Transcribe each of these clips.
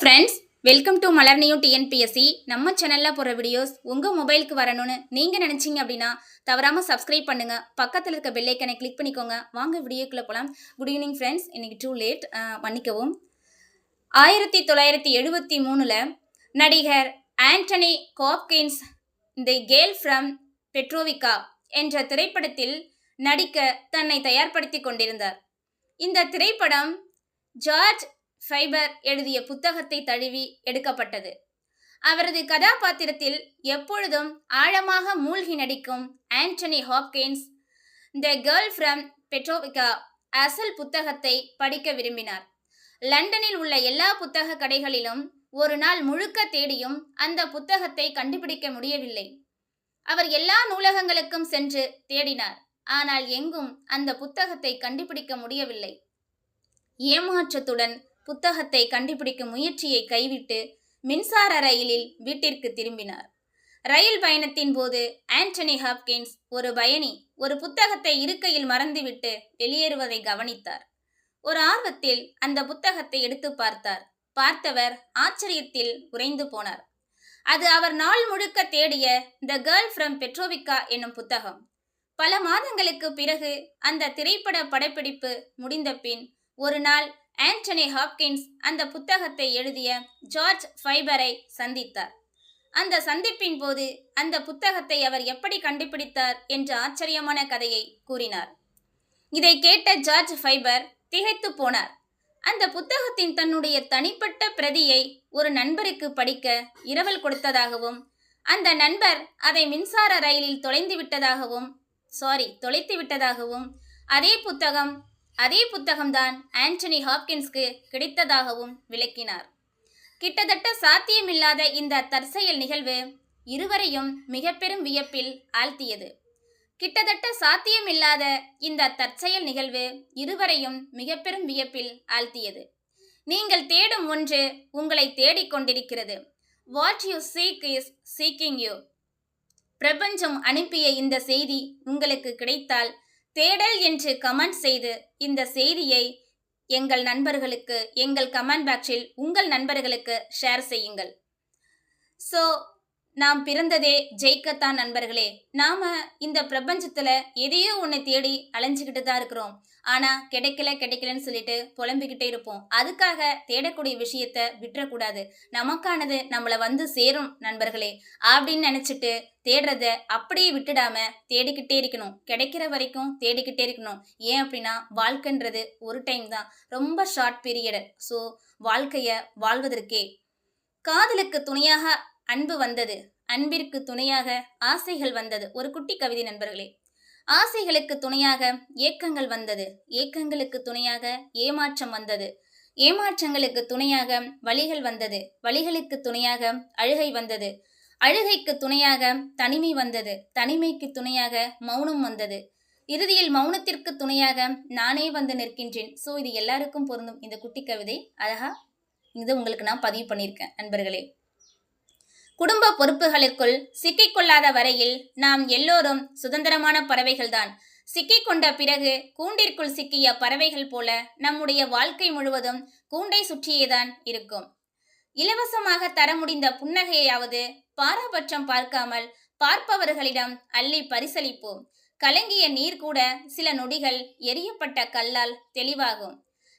Friends welcome to மலர்னியூ TNPSC நம்ம சேனலில் போகிற வீடியோஸ் உங்கள் மொபைலுக்கு வரணும்னு நீங்கள் நினச்சிங்க அப்படின்னா தவறாமல் சப்ஸ்கிரைப் பண்ணுங்கள் பக்கத்தில் இருக்க பெல்லைக்கனை கிளிக் பண்ணிக்கோங்க. வாங்க வீடியோக்குள்ளே போகலாம் குட் ஈவினிங் ஃப்ரெண்ட்ஸ் இன்னைக்கு டூ லேட் மன்னிக்கவும். ஆயிரத்தி தொள்ளாயிரத்தி எழுபத்தி மூணில் நடிகர் Anthony Hopkins the girl from Petrovka என்ற திரைப்படத்தில் நடிக்க தன்னை தயார்படுத்தி கொண்டிருந்தார். இந்த திரைப்படம் ஜார்ஜ் ஃபைபர் எழுதிய புத்தகத்தை தழுவி எடுக்கப்பட்டது. அவரது கதாபாத்திரத்தில் எப்பொழுதும் ஆழமாக மூழ்கி நடிக்கும் Anthony Hopkins the girl from Petrovka அசல் புத்தகத்தை படிக்க விரும்பினார். லண்டனில் உள்ள எல்லா புத்தக கடைகளிலும் ஒரு நாள் முழுக்க தேடியும் அந்த புத்தகத்தை கண்டுபிடிக்க முடியவில்லை. அவர் எல்லா நூலகங்களுக்கும் சென்று தேடினார். ஆனால் எங்கும் அந்த புத்தகத்தை கண்டுபிடிக்க முடியவில்லை. ஏமாற்றத்துடன் புத்தகத்தை கண்டுபிடிக்கும் முயற்சியை கைவிட்டு மின்சார ரயிலில் வீட்டிற்கு திரும்பினார். ரயில் பயணத்தின் போது ஆண்டனி ஹாப்கின்ஸ் ஒரு பயணி ஒரு புத்தகத்தை இருக்கையில் மறந்துவிட்டு வெளியேறுவதை கவனித்தார். ஒரு ஆர்வத்தில் அந்த புத்தகத்தை எடுத்து பார்த்தார். பார்த்தவர் ஆச்சரியத்தில் உறைந்து போனார். அது அவர் நாள் முழுக்க தேடிய த கேர்ள் ஃப்ரம் பெட்ரோவிக்கா என்னும் புத்தகம். பல மாதங்களுக்கு பிறகு அந்த திரைப்பட படப்பிடிப்பு முடிந்த பின் ஒரு நாள் ஆண்டனி ஹாப்கின்ஸ் அந்த புத்தகத்தை எழுதிய ஜார்ஜ் ஃபைபரை சந்தித்தார். அந்த சந்திப்பின் போது அந்த புத்தகத்தை அவர் எப்படி கண்டுபிடித்தார் என்ற ஆச்சரியமான கதையை கூறினார். இதை கேட்ட ஜார்ஜ் ஃபைபர் திகைத்து போனார். அந்த புத்தகத்தின் தன்னுடைய தனிப்பட்ட பிரதியை ஒரு நண்பருக்கு படிக்க இரவல் கொடுத்ததாகவும் அந்த நண்பர் அதை மின்சார ரயிலில் தொலைந்து விட்டதாகவும் சாரி தொலைத்து விட்டதாகவும் அதே புத்தகம் அதே புத்தகம்தான் ஆண்டனி ஹாப்கின்ஸ்க்கு கிடைத்ததாகவும் விளக்கினார். கிட்டத்தட்ட சாத்தியமில்லாத இந்த தற்செயல் நிகழ்வு இருவரையும் மிக பெரும் வியப்பில் ஆழ்த்தியது. கிட்டத்தட்ட சாத்தியமில்லாத இந்த தற்செயல் நிகழ்வு இருவரையும் மிக பெரும் வியப்பில் ஆழ்த்தியது. நீங்கள் தேடும் ஒன்று உங்களை தேடிக் கொண்டிருக்கிறது. What you seek is seeking you பிரபஞ்சம் அனுப்பிய இந்த செய்தி உங்களுக்கு கிடைத்தால் தேடல் என்று கமெண்ட் செய்து இந்த செய்தியை எங்கள் நண்பர்களுக்கு எங்கள் கமெண்ட் பாக்ஸில் உங்கள் நண்பர்களுக்கு ஷேர் செய்யுங்கள். ஸோ நாம் பிறந்ததே ஜெயிக்கத்தான் நண்பர்களே. நாம இந்த பிரபஞ்சத்துல எதையோ ஒன்று தேடி அலைஞ்சுக்கிட்டு தான் இருக்கிறோம். ஆனா கிடைக்கல கிடைக்கலன்னு சொல்லிட்டு புலம்பிக்கிட்டே இருப்போம். அதுக்காக தேடக்கூடிய விஷயத்த விட்டுறக்கூடாது. நமக்கானது நம்மளை வந்து சேரும் நண்பர்களே. அப்படின்னு நினைச்சிட்டு தேடுறத அப்படியே விட்டுடாம தேடிக்கிட்டே இருக்கணும். கிடைக்கிற வரைக்கும் தேடிக்கிட்டே இருக்கணும். ஏன் அப்படின்னா வாழ்க்கைன்றது ஒரு டைம் தான். ரொம்ப ஷார்ட் பீரியட் ஸோ வாழ்க்கைய வாழ்வதற்கே. காதலுக்கு துணையாக அன்பு வந்தது. அன்பிற்கு துணையாக ஆசைகள் வந்தது. ஒரு குட்டி கவிதை நண்பர்களே. ஆசைகளுக்கு துணையாக ஏக்கங்கள் வந்தது. ஏக்கங்களுக்கு துணையாக ஏமாற்றம் வந்தது. ஏமாற்றங்களுக்கு துணையாக வழிகள் வந்தது. வழிகளுக்கு துணையாக அழுகை வந்தது. அழுகைக்கு துணையாக தனிமை வந்தது. தனிமைக்கு துணையாக மௌனம் வந்தது. இறுதியில் மௌனத்திற்கு துணையாக நானே வந்து நிற்கின்றேன். ஸோ இது எல்லாருக்கும் பொருந்தும். இந்த குட்டி கவிதை அழகா இது உங்களுக்கு நான் பதிவு பண்ணியிருக்கேன். நண்பர்களே. குடும்ப பொறுப்புகளுக்குள் சிக்கிக்கொள்ளாத வரையில் நாம் எல்லோரும் சுதந்திரமான பறவைகள்தான். சிக்கிக்கொண்ட பிறகு கூண்டிற்குள் சிக்கிய பறவைகள் போல நம்முடைய வாழ்க்கை முழுவதும் கூண்டை சுற்றியேதான் இருக்கும். இலவசமாக தர முடிந்த புன்னகையாவது பாரபட்சம் பார்க்காமல் பார்ப்பவர்களிடம் அள்ளி பரிசளிப்போம். கலங்கிய நீர் கூட சில நொடிகள் எரியப்பட்ட கல்லால் தெளிவாகும்.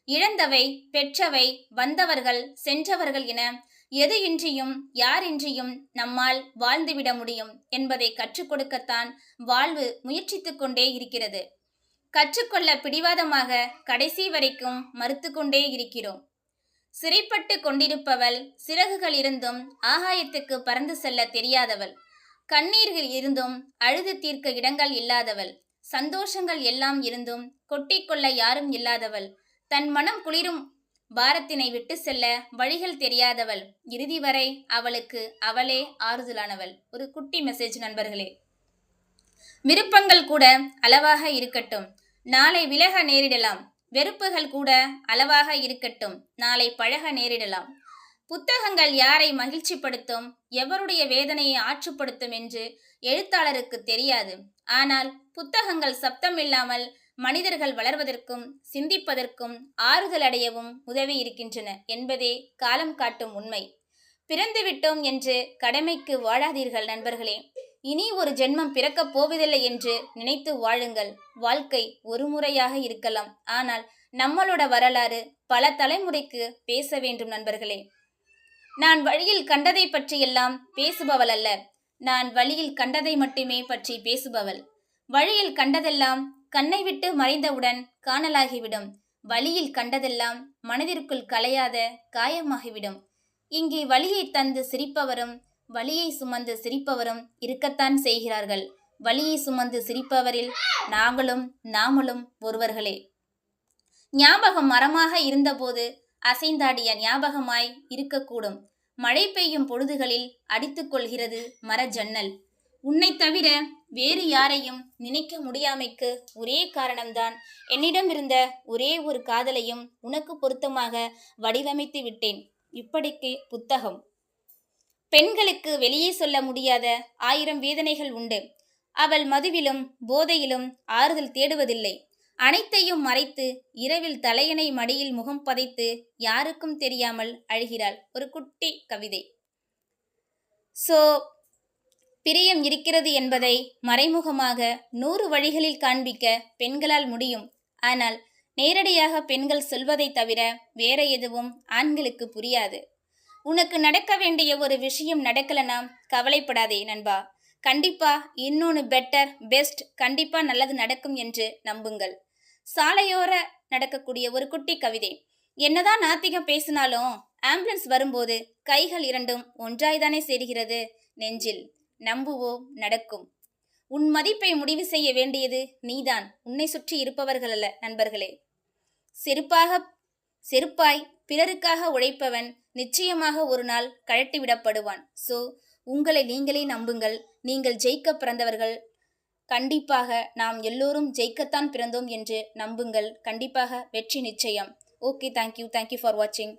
இழந்தவை பெற்றவை வந்தவர்கள் சென்றவர்கள் என எது இன்றியும் யாரின்றியும் நம்மால் வாழ்ந்துவிட முடியும் என்பதை கற்றுக் கொடுக்கத்தான் வாழ்வு முயற்சித்து கொண்டே இருக்கிறது. கற்றுக்கொள்ள பிடிவாதமாக கடைசி வரைக்கும் மறுத்து கொண்டே இருக்கிறோம். சிறைப்பட்டு கொண்டிருப்பவள் சிறகுகள் இருந்தும் ஆகாயத்துக்கு பறந்து செல்ல தெரியாதவள். கண்ணீர்கள் இருந்தும் அழுது தீர்க்க இடங்கள் இல்லாதவள். சந்தோஷங்கள் எல்லாம் இருந்தும் கொட்டிக்கொள்ள யாரும் இல்லாதவள். தன் மனம் குளிரும் பாரத்தினை விட்டு செல்ல வழிகள் தெரியாதவள். இறுதி வரை அவளுக்கு அவளே ஆறுதலானவள். ஒரு குட்டி மெசேஜ் நண்பர்களே. விருப்பங்கள் கூட அளவாக இருக்கட்டும். நாளை விலக நேரிடலாம். வெறுப்புகள் கூட அளவாக இருக்கட்டும். நாளை பழக நேரிடலாம். புத்தகங்கள் யாரை மகிழ்ச்சிப்படுத்தும்? எவருடைய வேதனையை ஆற்றுப்படுத்தும்? என்று எழுத்தாளருக்கு தெரியாது. ஆனால் புத்தகங்கள் சப்தமில்லாமல் மனிதர்கள் வளர்வதற்கும் சிந்திப்பதற்கும் ஆறுதல் அடையவும் உதவி இருக்கின்றன என்பதே காலம் காட்டும் உண்மை. பிறந்து விட்டோம் என்று கடமைக்கு வாழாதீர்கள் நண்பர்களே. இனி ஒரு ஜென்மம் பிறக்கப் போவதில்லை என்று நினைத்து வாழுங்கள். வாழ்க்கை ஒரு முறையாக இருக்கலாம். ஆனால் நம்மளோட வரலாறு பல தலைமுறைக்கு பேச வேண்டும் நண்பர்களே. நான் வழியில் கண்டதை பற்றியெல்லாம் பேசுபவள் அல்ல. நான் வழியில் கண்டதை மட்டுமே பற்றி பேசுபவள். வழியில் கண்டதெல்லாம் கண்ணை விட்டு மறைந்தவுடன் காணலாகிவிடும். வழியில் கண்டதெல்லாம் மனதிற்குள் கலையாத காயமாகிவிடும். இங்கே வழியை தந்து சிரிப்பவரும் வலியை சுமந்து சிரிப்பவரும் இருக்கத்தான் செய்கிறார்கள். வலியை சுமந்து சிரிப்பவரில் நாங்களும் நாமளும் ஒருவர்களே. ஞாபகம் மரமாக இருந்தபோது அசைந்தாடிய ஞாபகமாய் இருக்கக்கூடும். மழை பெய்யும் பொழுதுகளில் அடித்துக்கொள்கிறது மர ஜன்னல் உன்னை தவிர வேறு யாரையும் நினைக்க முடியாமைக்கு ஒரே காரணம்தான். என்னிடம் இருந்த ஒரே ஒரு காதலையும் உனக்கு பொருத்தமாக வடிவமைத்து விட்டேன். இப்படிக்கு புத்தகம். பெண்களுக்கு வெளியே சொல்ல முடியாத ஆயிரம் வேதனைகள் உண்டு. அவள் மதுவிலும் போதையிலும் ஆறுதல் தேடுவதில்லை. அனைத்தையும் மறைத்து இரவில் தலையணை மடியில் முகம் பதைத்து யாருக்கும் தெரியாமல் அழுகிறாள். ஒரு குட்டி கவிதை. சோ பிரியம் இருக்கிறது என்பதை மறைமுகமாக நூறு வழிகளில் காண்பிக்க பெண்களால் முடியும். ஆனால் நேரடியாக பெண்கள் சொல்வதை தவிர வேற எதுவும் ஆண்களுக்கு புரியாது. உனக்கு நடக்க வேண்டிய ஒரு விஷயம் நடக்கலனா கவலைப்படாதே நண்பா. கண்டிப்பா இன்னொன்று பெட்டர் பெஸ்ட் கண்டிப்பா நல்லது நடக்கும் என்று நம்புங்கள். சாலையோர நடக்கக்கூடிய ஒரு குட்டி கவிதை. என்னதான் நாத்திகம் பேசினாலும் ஆம்புலன்ஸ் வரும்போது கைகள் இரண்டும் ஒன்றாய்தானே சேர்கிறது நெஞ்சில். நம்புவோம் நடக்கும். உன் மதிப்பை முடிவு செய்ய வேண்டியது நீதான். உன்னை சுற்றி இருப்பவர்கள் அல்ல நண்பர்களே. செருப்பாக செருப்பாய் பிறருக்காக உழைப்பவன் நிச்சயமாக ஒரு நாள் கழட்டிவிடப்படுவான் சோ உங்களை நீங்களே நம்புங்கள். நீங்கள் ஜெயிக்க பிறந்தவர்கள். கண்டிப்பாக நாம் எல்லோரும் ஜெயிக்கத்தான் பிறந்தோம் என்று நம்புங்கள். கண்டிப்பாக வெற்றி நிச்சயம். ஓகே தேங்க்யூ தேங்க்யூ ஃபார் வாட்சிங்